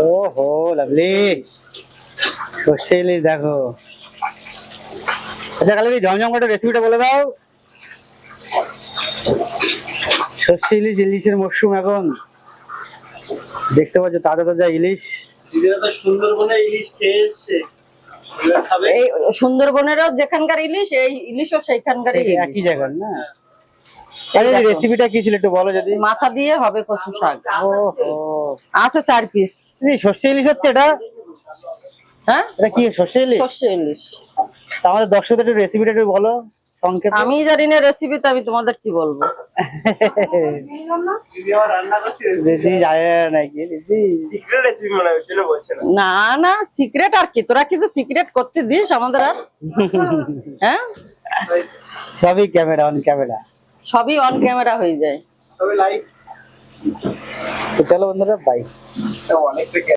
ও হো লাভলি। সর্ষে ইলিশ দেখো। আচ্ছা কালে ঝমঝম করে রেসিপিটা বলে দাও। সর্ষে ইলিশ ইলিশের মরশুম এখন। দেখতে পাচ্ছ তাজা তাজা ইলিশ। সুন্দরবনে ইলিশ পেয়ে এসছে এই সুন্দরবনেরও যেখানকার ইলিশ এই ইলিশও সেইখানকারই একই জায়গার না? দেখো, রেসিপিটা কি ছিল একটু বলো যদি। মাথা দিয়ে হবে কচু শাক। ও হো আছে চার পিস এই সর্ষে ইলিশ হচ্ছে এটা? হ্যাঁ? এটা কি সর্ষে ইলিশ? সর্ষে ইলিশ। তা আমাদের দর্শকদের একটু রেসিপিটা একটু বলো সংক্ষেপে। আমি জানি না রেসিপি তো আমি তোমাদের কি বলব। মনে না। না সিক্রেট আর কি? তোরা কিছু সিক্রেট করতে দিস আমাদের আর। হ্যাঁ? সবই ক্যামেরা অন ক্যামেরা সবই অন ক্যামেরা হয়ে যায়। তবে লাইক তো চলো বন্ধুরা বাই অনেকটা